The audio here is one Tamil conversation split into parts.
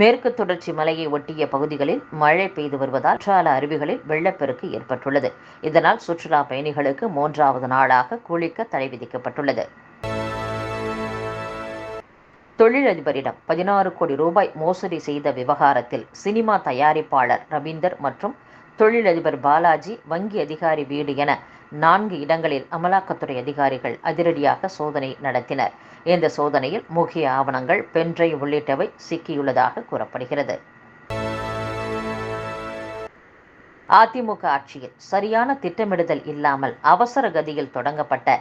மேற்கு தொடர்ச்சி மலையை ஒட்டிய பகுதிகளில் மழை பெய்து வருவதால் குற்றால அருவிகளில் வெள்ளப்பெருக்கு ஏற்பட்டுள்ளது. இதனால் சுற்றுலா பயணிகளுக்கு மூன்றாவது நாளாக குளிக்க தடை விதிக்கப்பட்டுள்ளது. தொழிலதிபரிடம் பதினாறு கோடி ரூபாய் மோசடி செய்த விவகாரத்தில் சினிமா தயாரிப்பாளர் ரவீந்தர் மற்றும் தொழிலதிபர் பாலாஜி வங்கி அதிகாரி வீடு என நான்கு இடங்களில் அமலாக்கத்துறை அதிகாரிகள் அதிரடியாக சோதனை நடத்தினர். இந்த சோதனையில் முக்கிய ஆவணங்கள் பென்ட்ரை உள்ளிட்டவை சிக்கியுள்ளதாக கூறப்படுகிறது. அதிமுக ஆட்சியில் சரியான திட்டமிடுதல் இல்லாமல் அவசர கதியில் தொடங்கப்பட்ட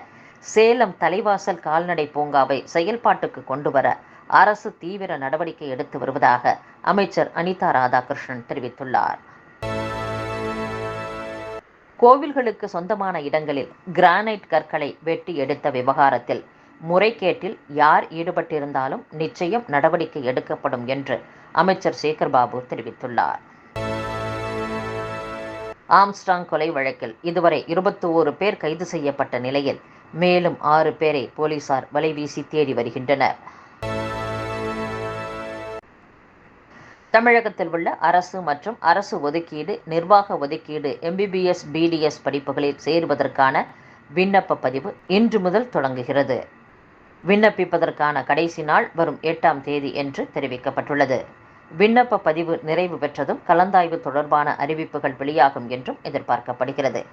சேலம் தலைவாசல் கால்நடை பூங்காவை செயல்பாட்டுக்கு கொண்டு வர அரசு தீவிர நடவடிக்கை எடுத்து வருவதாக அமைச்சர் அனிதா ராதாகிருஷ்ணன் தெரிவித்துள்ளார். கோவில்களுக்கு சொந்தமான இடங்களில் கிரானைட் கற்களை வெட்டி எடுத்த விவகாரத்தில் முறைகேட்டில் யார் ஈடுபட்டிருந்தாலும் நிச்சயம் நடவடிக்கை எடுக்கப்படும் என்று அமைச்சர் சேகர்பாபு தெரிவித்துள்ளார். ஆம்ஸ்டாங் கொலை வழக்கில் இதுவரை இருபத்தி ஓரு பேர் கைது செய்யப்பட்ட நிலையில் மேலும் ஆறு பேரை போலீசார் வலைவீசி தேடி வருகின்றனர். தமிழகத்தில் உள்ள அரசு மற்றும் அரசு ஒதுக்கீடு நிர்வாக ஒதுக்கீடு எம்பிபிஎஸ் பிடிஎஸ் படிப்புகளில் சேருவதற்கான விண்ணப்ப பதிவு இன்று முதல் தொடங்குகிறது. விண்ணப்பிப்பதற்கான கடைசி நாள் வரும் எட்டாம் தேதி என்று தெரிவிக்கப்பட்டுள்ளது. விண்ணப்ப பதிவு நிறைவு பெற்றதும் கலந்தாய்வு தொடர்பான அறிவிப்புகள் வெளியாகும் என்றும் எதிர்பார்க்கப்படுகிறது.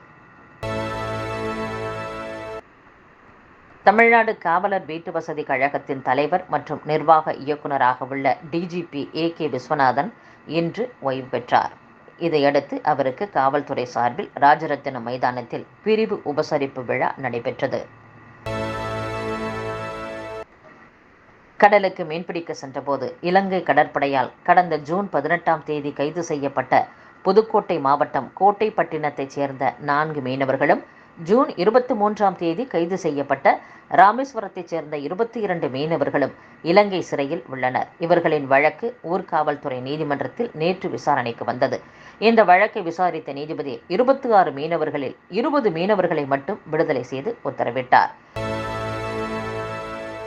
தமிழ்நாடு காவலர் வீட்டு வசதி கழகத்தின் தலைவர் மற்றும் நிர்வாக இயக்குநராக உள்ள டிஜிபி ஏ கே விஸ்வநாதன் இன்று ஓய்வு பெற்றார். இதையடுத்து அவருக்கு காவல்துறை சார்பில் ராஜரத்தின மைதானத்தில் பிரிவு உபசரிப்பு விழா நடைபெற்றது. கடலுக்கு மீன்பிடிக்க சென்றபோது இலங்கை கடற்படையால் கடந்த ஜூன் பதினெட்டாம் தேதி கைது செய்யப்பட்ட புதுக்கோட்டை மாவட்டம் கோட்டைப்பட்டினத்தைச் சேர்ந்த நான்கு மீனவர்களும் ஜூன் இருபத்தி மூன்றாம் தேதி கைது செய்யப்பட்ட ராமேஸ்வரத்தைச் சேர்ந்த இருபத்தி இரண்டு மீனவர்களும் இலங்கை சிறையில் உள்ளனர். இவர்களின் வழக்கு ஊர்காவல்துறை நீதிமன்றத்தில் நேற்று விசாரணைக்கு வந்தது. இந்த வழக்கை விசாரித்த நீதிபதி இருபத்தி ஆறு மீனவர்களில் இருபது மீனவர்களை மட்டும் விடுதலை செய்து உத்தரவிட்டார்.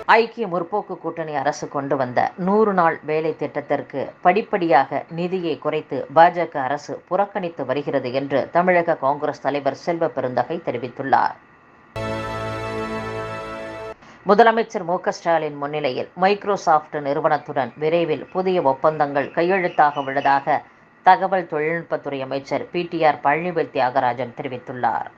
ஐக்கிய முற்போக்கு கூட்டணி அரசு கொண்டு வந்த நூறு நாள் வேலை திட்டத்திற்கு படிப்படியாக நிதியை குறைத்து பாஜக அரசு புறக்கணித்து வருகிறது என்று தமிழக காங்கிரஸ் தலைவர் செல்வ பெருந்தகை தெரிவித்துள்ளார். முதலமைச்சர் மு ஸ்டாலின் முன்னிலையில் மைக்ரோசாஃப்ட் நிறுவனத்துடன் விரைவில் புதிய ஒப்பந்தங்கள் கையெழுத்தாக உள்ளதாக தகவல் தொழில்நுட்பத்துறை அமைச்சர் பிடிஆர் பழனிவேல் தியாகராஜன் தெரிவித்துள்ளார்.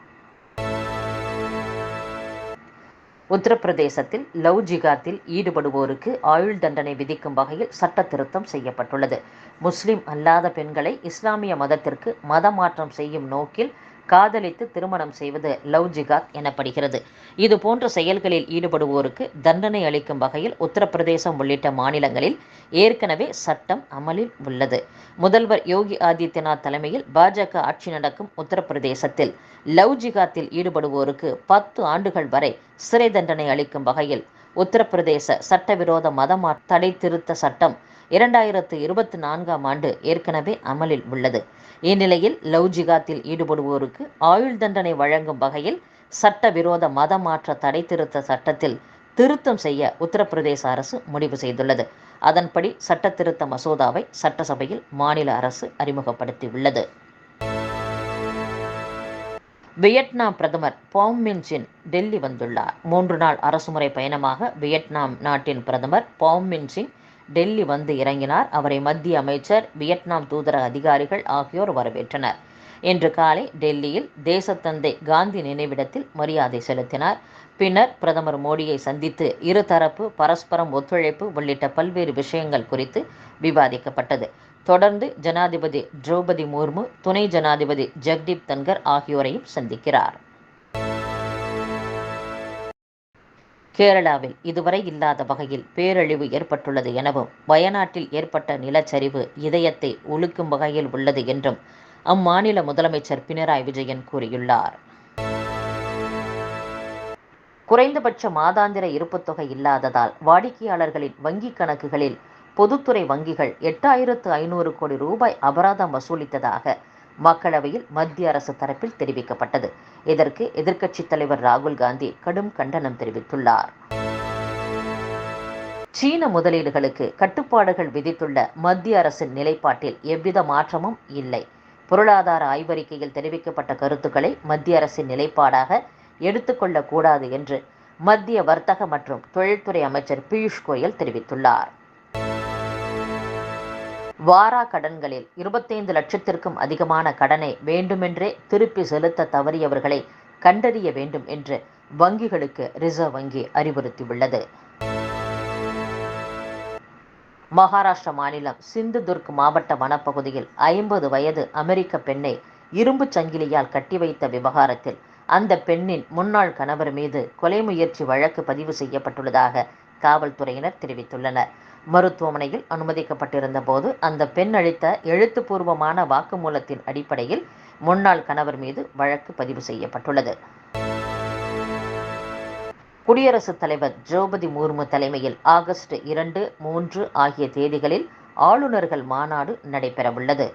உத்தரப்பிரதேசத்தில் லவ் ஜிகாத்தில் ஈடுபடுவோருக்கு ஆயுள் தண்டனை விதிக்கும் வகையில் சட்ட திருத்தம் செய்யப்பட்டுள்ளது. முஸ்லிம் அல்லாத பெண்களை இஸ்லாமிய மதத்திற்கு மதமாற்றம் செய்யும் நோக்கில் காதலித்து திருமணம் செய்வது லவ் ஜிகாத் எனப்படுகிறது. இது போன்ற செயல்களில் ஈடுபடுவோருக்கு தண்டனை அளிக்கும் வகையில் உத்தரப்பிரதேசம் உள்ளிட்ட மாநிலங்களில் ஏற்கனவே சட்டம் அமலில் உள்ளது. முதல்வர் யோகி ஆதித்யநாத் தலைமையில் பாஜக ஆட்சி நடக்கும் உத்தரப்பிரதேசத்தில் லவ் ஜிகாத்தில் ஈடுபடுவோருக்கு பத்து ஆண்டுகள் வரை சிறை தண்டனை அளிக்கும் வகையில் உத்தரப்பிரதேச சட்டவிரோத மதமா தடை திருத்த சட்டம் இரண்டாயிரத்து இருபத்தி நான்காம் ஆண்டு ஏற்கனவே அமலில் உள்ளது. இந்நிலையில் லவ் ஜிகாத்தில் ஈடுபடுவோருக்கு ஆயுள் தண்டனை வழங்கும் வகையில் சட்டவிரோத மத மாற்ற தடை திருத்த சட்டத்தில் திருத்தம் செய்ய உத்தரப்பிரதேச அரசு முடிவு செய்துள்ளது. அதன்படி சட்ட திருத்த மசோதாவை சட்டசபையில் மாநில அரசு அறிமுகப்படுத்தியுள்ளது. வியட்நாம் பிரதமர் பாம் மின்சின் டெல்லி வந்துள்ளார். மூன்று நாள் அரசுமுறை பயணமாக வியட்நாம் நாட்டின் பிரதமர் பாம் மின்சிங் டெல்லி வந்து இறங்கினார். அவரை மத்திய அமைச்சர் வியட்நாம் தூதரக அதிகாரிகள் ஆகியோர் வரவேற்றனர். இன்று காலை டெல்லியில் தேசத்தந்தை காந்தி நினைவிடத்தில் மரியாதை செலுத்தினார். பின்னர் பிரதமர் மோடியை சந்தித்து இருதரப்பு பரஸ்பரம் ஒத்துழைப்பு உள்ளிட்ட பல்வேறு விஷயங்கள் குறித்து விவாதிக்கப்பட்டது. தொடர்ந்து ஜனாதிபதி திரௌபதி முர்மு துணை ஜனாதிபதி ஜெக்தீப் தன்கர் ஆகியோரையும் சந்திக்கிறார். கேரளாவில் இதுவரை இல்லாத வகையில் பேரழிவு ஏற்பட்டுள்ளது எனவும் வயநாட்டில் ஏற்பட்ட நிலச்சரிவு இதயத்தை உழுக்கும் வகையில் உள்ளது என்றும் அம்மாநில முதலமைச்சர் பினராயி விஜயன் கூறியுள்ளார். குறைந்தபட்ச மாதாந்திர இருப்புத்தொகை இல்லாததால் வாடிக்கையாளர்களின் வங்கிக் கணக்குகளில் பொதுத்துறை வங்கிகள் எட்டாயிரத்து ஐநூறு கோடி ரூபாய் அபராதம் வசூலித்ததாக மக்களவையில் மத்திய அரசு தரப்பில் தெரிவிக்கப்பட்டது. இதற்கு எதிர்க்கட்சித் தலைவர் ராகுல் காந்தி கடும் கண்டனம் தெரிவித்துள்ளார். சீன முதலீடுகளுக்கு கட்டுப்பாடுகள் விதித்துள்ள மத்திய அரசின் நிலைப்பாட்டில் எவ்வித மாற்றமும் இல்லை. பொருளாதார ஆய்வறிக்கையில் தெரிவிக்கப்பட்ட கருத்துக்களை மத்திய அரசின் நிலைப்பாடாக எடுத்துக்கொள்ளக்கூடாது என்று மத்திய வர்த்தக மற்றும் தொழில்துறை அமைச்சர் பியூஷ் கோயல் தெரிவித்துள்ளார். வாரா கடன்களில் இருபத்தைந்து லட்சத்திற்கும் அதிகமான கடனை வேண்டுமென்றே திருப்பி செலுத்த தவறியவர்களை கண்டறிய வேண்டும் என்று வங்கிகளுக்கு ரிசர்வ் வங்கி அறிவுறுத்தியுள்ளது. மகாராஷ்டிரா மாநிலம் சிந்துதுர்க் மாவட்ட வனப்பகுதியில் ஐம்பது வயது அமெரிக்க பெண்ணை இரும்புச் சங்கிலியால் கட்டி வைத்த விவகாரத்தில் அந்த பெண்ணின் முன்னாள் கணவர் மீது கொலை முயற்சி வழக்கு பதிவு செய்யப்பட்டுள்ளதாக காவல்துறையினர் தெரிவித்துள்ளனர். மருத்துவமனையில் அனுமதிக்கப்பட்டிருந்த போது அந்த பெண் அளித்த எழுத்துப்பூர்வமான வாக்குமூலத்தின் அடிப்படையில் முன்னாள் கணவர் மீது வழக்கு பதிவு செய்யப்பட்டுள்ளது. குடியரசுத் தலைவர் திரௌபதி முர்மு தலைமையில் ஆகஸ்ட் இரண்டு மூன்று ஆகிய தேதிகளில் ஆளுநர்கள் மாநாடு நடைபெறவுள்ளது.